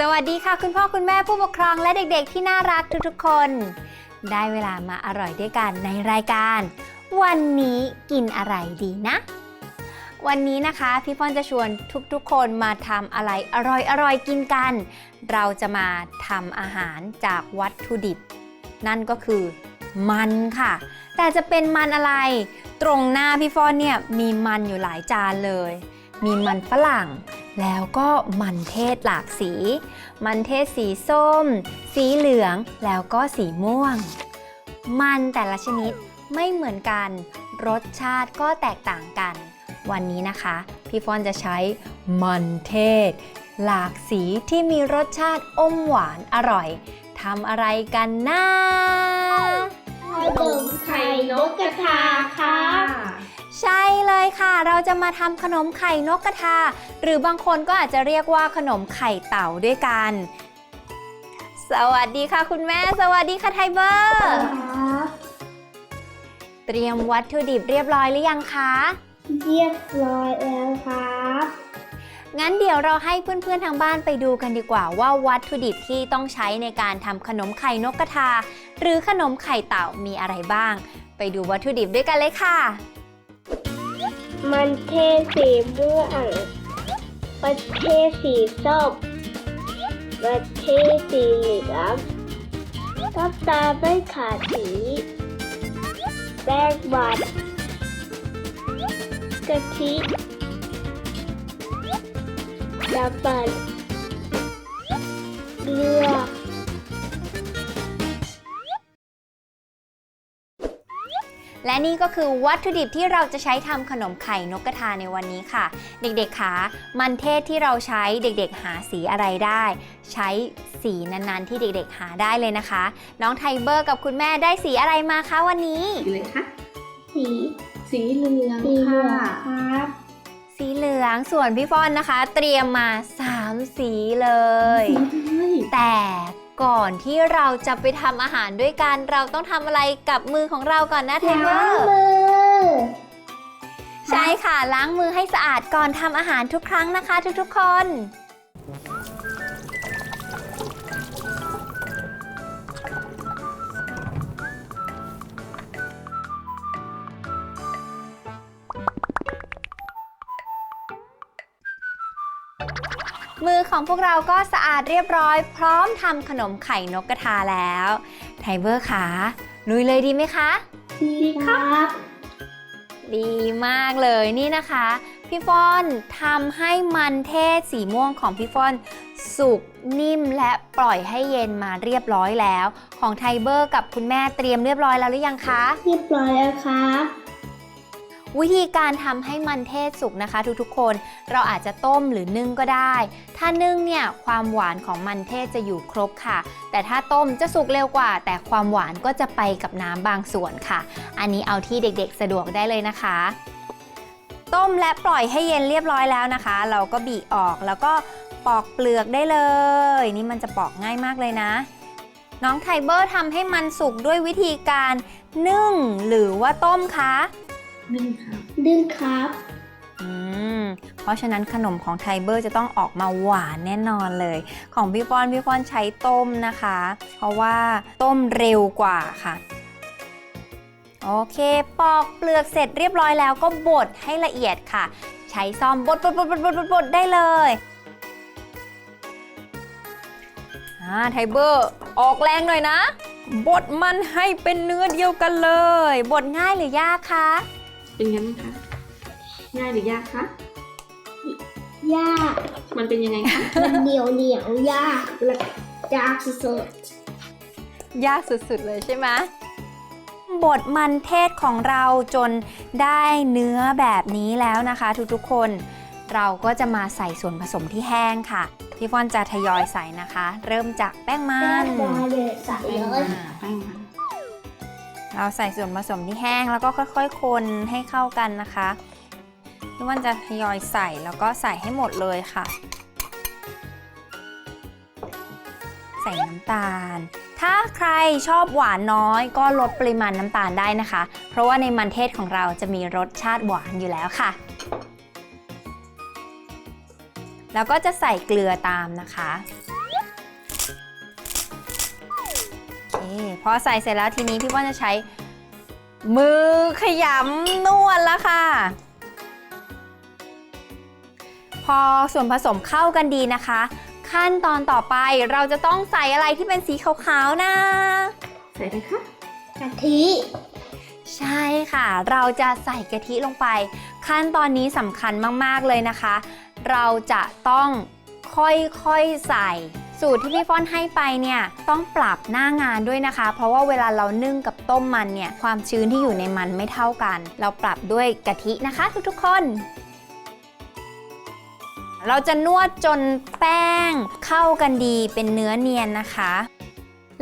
สวัสดีค่ะ คุณพ่อคุณแม่ผู้ปกครองและเด็กๆ ที่น่ารักทุกๆคน ได้เวลามาอร่อยด้วยกันในรายการ วันนี้กินอะไรดีนะ วันนี้นะคะพี่ฟ้อนจะชวนทุกๆ คนมาทำอะไรอร่อยๆกินกัน เราจะมาทำอาหารจากวัตถุดิบ นั่นก็คือมันค่ะ แต่จะเป็นมันอะไร ตรงหน้าพี่ฟอนเนี่ยมีมันอยู่หลายจานเลย มีมันฝรั่ง แล้วก็มันเทศหลากสี มันเทศสีส้ม สีเหลือง แล้วก็สีม่วง มันแต่ละชนิดไม่เหมือนกัน รสชาติก็แตกต่างกัน วันนี้นะคะ พี่ฟอนจะใช้มันเทศ หลากสีที่มีรสชาติอมหวานอร่อยทำอะไรกันนะขนมไข่นกกระทาค่ะ ใช่เลยค่ะ เราจะมาทำขนมไข่นกกระทา หรือบางคนก็อาจจะเรียกว่าขนมไข่เต่าด้วยกัน สวัสดีค่ะคุณแม่ สวัสดีค่ะไทเบอร์ เตรียมวัตถุดิบเรียบร้อยหรือยังคะ เรียบร้อยแล้วครับ งั้นเดี๋ยวเราให้เพื่อนๆทางบ้านไปดูกันดีกว่าว่าวัตถุดิบที่ต้องใช้ในการทำขนมไข่นกกระทา หรือขนมไข่เต่ามีอะไรบ้าง ไปดูวัตถุดิบด้วยกันเลยค่ะ มันเทศสีม่วงมันเทศสีส้มมันเทศสีเหลืองน้ำตาลไม่ขาดสีแป้งมันกะทิน้ำมันเกลือ และนี่ก็คือวัตถุดิบที่เราจะใช้ทำขนมไข่นกกระทาในวันนี้ค่ะ เด็กๆคะมันเทศที่เราใช้เด็กๆหาสีอะไรได้ ใช้สีนั้นๆ ที่เด็กๆหาได้เลยนะคะ น้องไทเบอร์กับคุณแม่ได้สีอะไรมาคะวันนี้ สีเลยคะสีสีเหลืองสีเหลืองค่ะครับสีเหลืองส่วนพี่ฟอนนะคะ เตรียมมา 3 สีเลยสีเลยแต่ ก่อนที่เราจะไปทำอาหารด้วยกันเราต้องทำอะไรกับมือของเราก่อนนะไทเบอล้างร์มือใช่ค่ะล้างมือให้สะอาดก่อนทำอาหารทุกครั้งนะคะ ทุกๆคน มือของพวกเราก็สะอาดเรียบร้อย พร้อมทำขนมไข่นกกระทาแล้วไทเบอร์คะลุยเลยดีไหมคะ ดีครับ ดีมากเลยนี่นะคะ พี่ฟอนทำให้มันเทศสีม่วงของพี่ฟอนสุกนิ่มและปล่อยให้เย็นมาเรียบร้อยแล้ว ของไทเบอร์กับคุณแม่เตรียมเรียบร้อยแล้วหรือยังคะ เรียบร้อยแล้วครับ วิธีการทำให้มันเทศสุกนะคะ ทุกๆ คน เราอาจจะต้มหรือนึ่งก็ได้ ถ้านึ่งเนี่ยความหวานของมันเทศจะอยู่ครบค่ะ แต่ถ้าต้มจะสุกเร็วกว่า แต่ความหวานก็จะไปกับน้ำบางส่วนค่ะ อันนี้เอาที่เด็กๆ สะดวกได้เลยนะคะต้มและปล่อยให้เย็นเรียบร้อยแล้วนะคะ เราก็บีออกแล้วก็ปอกเปลือกได้เลย นี่มันจะปอกง่ายมากเลยนะ น้องไทเบอร์ทำให้มันสุกด้วยวิธีการนึ่งหรือว่าต้มคะ นึ่งค่ะดึงครับอืมเพราะฉะนั้นขนมของไทเบอร์จะต้องออกมาหวานแน่นอนเลย ของพี่ฟอนพี่ฟอนใช้ต้มนะคะ เพราะว่าต้มเร็วกว่าค่ะโอเค ปอกเปลือกเสร็จเรียบร้อยแล้วก็บดให้ละเอียดค่ะ ใช้ซ่อมบดบดบดบดบดบดบดได้เลยอ่าไทเบอร์ออกแรงหน่อยนะ บดมันให้เป็นเนื้อเดียวกันเลย บดง่ายหรือยากคะ เป็นยังไงบ้างคะ ง่ายหรือยากคะ ยากมันเป็นยังไงคะ มันเหนียวเหนียวยากและยากสุดยากสุดๆเลยใช่ไหมบดมันเทศของเราจนได้เนื้อแบบนี้แล้วนะคะ ทุกๆคน เราก็จะมาใส่ส่วนผสมที่แห้งค่ะ พี่ฟอนจะทยอยใส่นะคะ เริ่มจากแป้งมัแป้นงมาเลยใส่แป้งเลมายแป้งมา เราใส่ส่วนผสมที่แห้งแล้วก็ค่อยๆ คนให้เข้ากันนะคะพี่ฟอนจะทยอยใส่แล้วก็ใส่ให้หมดเลยค่ะ ใส่น้ำตาล ถ้าใครชอบหวานน้อยก็ลดปริมาณน้ำตาลได้นะคะ เพราะว่าในมันเทศของเราจะมีรสชาติหวานอยู่แล้วค่ะ แล้วก็จะใส่เกลือตามนะคะ โอเคพอใส่เสร็จแล้วทีนี้พี่ว่านจะใช้ มือขยำนวดแล้วค่ะ พอส่วนผสมเข้ากันดีนะคะ ขั้นตอนต่อไปเราจะต้องใส่อะไรที่เป็นสีขาวๆนะ ใส่เลยคะกะทิใช่ค่ะ เราจะใส่กะทิลงไป ขั้นตอนนี้สำคัญมากๆเลยนะคะ เราจะต้องค่อยๆใส่ สูตรที่พี่ฟ้อนให้ไปเนี่ยต้องปรับหน้างานด้วยนะคะ เพราะว่าเวลาเรานึ่งกับต้มมันเนี่ยความชื้นที่อยู่ในมันไม่เท่ากัน เราปรับด้วยกะทินะคะ ทุกๆคน เราจะนวดจนแป้งเข้ากันดีเป็นเนื้อเนียนนะคะ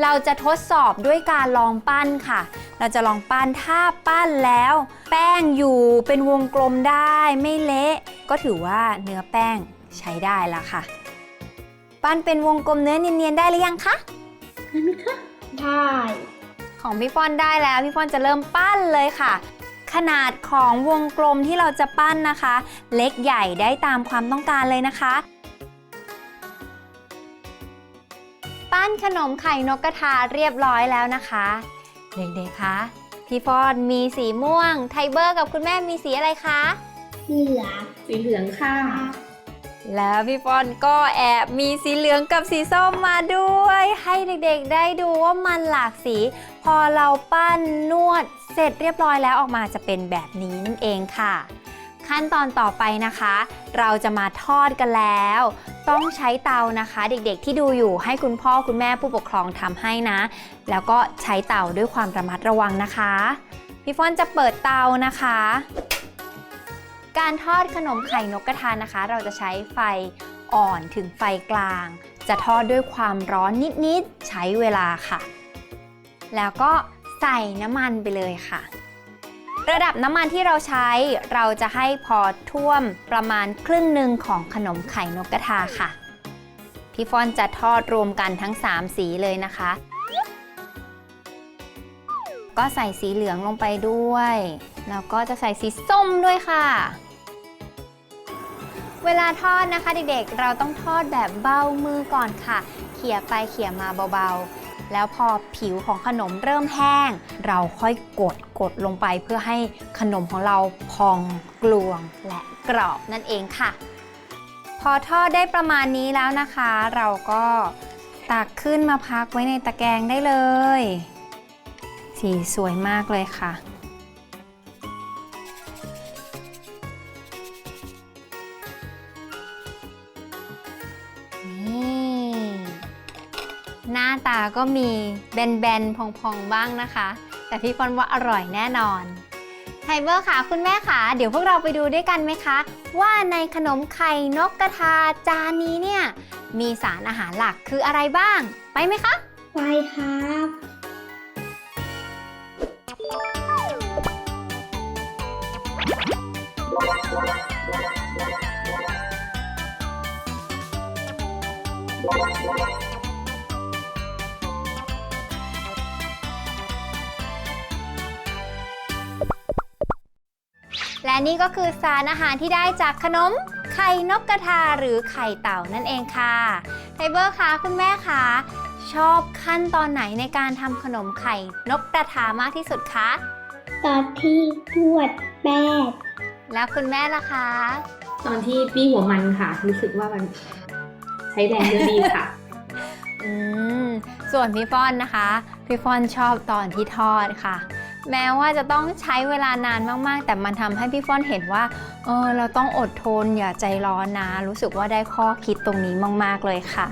เราจะทดสอบด้วยการลองปั้นค่ะ เราจะลองปั้นถ้าปั้นแล้ว แป้งอยู่เป็นวงกลมได้ไม่เละ ก็ถือว่าเนื้อแป้งใช้ได้แล้วค่ะ ปั้นเป็นวงกลมเนื้อเนียนๆได้หรือยังคะ ได้ไหมคะ ได้ ของพี่ฟอนได้แล้วพี่ฟอนจะเริ่มปั้นเลยค่ะ ขนาดของวงกลมที่เราจะปั้นนะคะ เล็กใหญ่ได้ตามความต้องการเลยนะคะ ปั้นขนมไข่นกกระทาเรียบร้อยแล้วนะคะเด็กๆคะพี่ฟอนมีสีม่วง ไทเบอร์กับคุณแม่มีสีอะไรคะ เหลือง สีเหลืองค่ะ แล้วพี่ฟอนก็แอบมีสีเหลืองกับสีส้มมาด้วย ให้เด็กๆได้ดูว่ามันหลากสี พอเราปั้นนวดเสร็จเรียบร้อยแล้วออกมาจะเป็นแบบนี้นั่นเองค่ะ ขั้นตอนต่อไปนะคะ เราจะมาทอดกันแล้ว ต้องใช้เตานะคะ เด็กๆที่ดูอยู่ให้คุณพ่อคุณแม่ผู้ปกครองทำให้นะ แล้วก็ใช้เตาด้วยความระมัดระวังนะคะ พี่ฟอนจะเปิดเตานะคะ การทอดขนมไข่นกกระทานะคะ เราจะใช้ไฟอ่อนถึงไฟกลาง จะทอดด้วยความร้อนนิดๆ ใช้เวลาค่ะ แล้วก็ใส่น้ำมันไปเลยค่ะ ระดับน้ำมันที่เราใช้เราจะให้พอท่วมประมาณครึ่งหนึ่งของขนมไข่นกกระทาค่ะ พี่ฟอนจะทอดรวมกันทั้ง 3 สีเลยนะคะ ก็ใส่สีเหลืองลงไปด้วย แล้วก็จะใส่สีส้มด้วยค่ะ เวลาทอดนะคะเด็กๆ เราต้องทอดแบบเบามือก่อนค่ะ เขี่ยไปเขี่ยมาเบาๆ แล้วพอผิวของขนมเริ่มแห้ง เราค่อยกดกดลงไปเพื่อให้ขนมของเราพองกลวงและกรอบนั่นเองค่ะ พอทอดได้ประมาณนี้แล้วนะคะ เราก็ตักขึ้นมาพักไว้ในตะแกรงได้เลย สีสวยมากเลยค่ะ หน้าตาก็มีแบนๆ พองๆ บ้างนะคะ แต่พี่ฟอนว่าอร่อยแน่นอนไทเบอร์ค่ะ คุณแม่ค่ะ เดี๋ยวพวกเราไปดูด้วยกันไหมคะ ว่าในขนมไข่นกกระทาจานนี้เนี่ย มีสารอาหารหลักคืออะไรบ้าง ไปไหมคะ ไปครับ และนี่ก็คือสารอาหารที่ได้จากขนมไข่นกกระทาหรือไข่เต่านั่นเองค่ะไทเบอร์คะคุณแม่คะชอบขั้นตอนไหนในการทำขนมไข่นกกระทามากที่สุดคะตอนที่นวดแป้งแล้วคุณแม่ล่ะคะ ตอนที่ปี้หัวมันค่ะ รู้สึกว่ามันใช้แรงเยอะดีค่ะ อืม ส่วนพี่ฟอนนะคะ พี่ฟอนชอบตอนที่ทอดค่ะ แม้ว่าจะต้องใช้เวลานานมาก ๆ แต่มันทำให้พี่ฟอนเห็นว่าเออเราต้องอดทนอย่าใจร้อนนะ รู้สึกว่าได้ข้อคิดตรงนี้มาก ๆ เลยค่ะ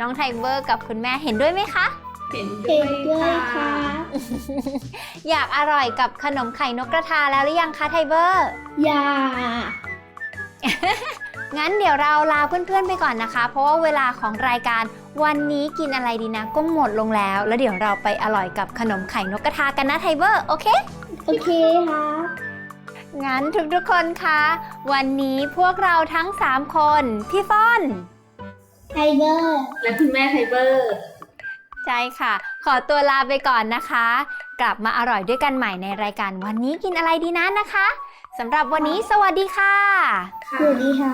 น้องไทเบอร์กับคุณแม่เห็นด้วยไหมคะ เห็นด้เห็วนยด้วยค่ะค่ะอยากอร่อยกับขนมไข่นกกระทาแล้วหรือยังคะไทเบอร์ อย่า งั้นเดี๋ยวเราลาเพื่อนๆไปก่อนนะคะ เพราะว่าเวลาของรายการ วันนี้กินอะไรดีนะก็หมดลงแล้ว แล้วเดี๋ยวเราไปอร่อยกับขนมไข่นกกระทากันนะไทเบอร์โอเค โอเคครับงั้นทุกๆคนคะวันนี้พวกเราทั้ง 3 คน พี่ฟ้อน ไทเบอร์ และคุณแม่ไทเบอร์ ใช่ค่ะ ขอตัวลาไปก่อนนะคะ กลับมาอร่อยด้วยกันใหม่ในรายการวันนี้กินอะไรดีนะนะคะสำหรับวันนี้สวัสดีค่ะ สวัสดีครั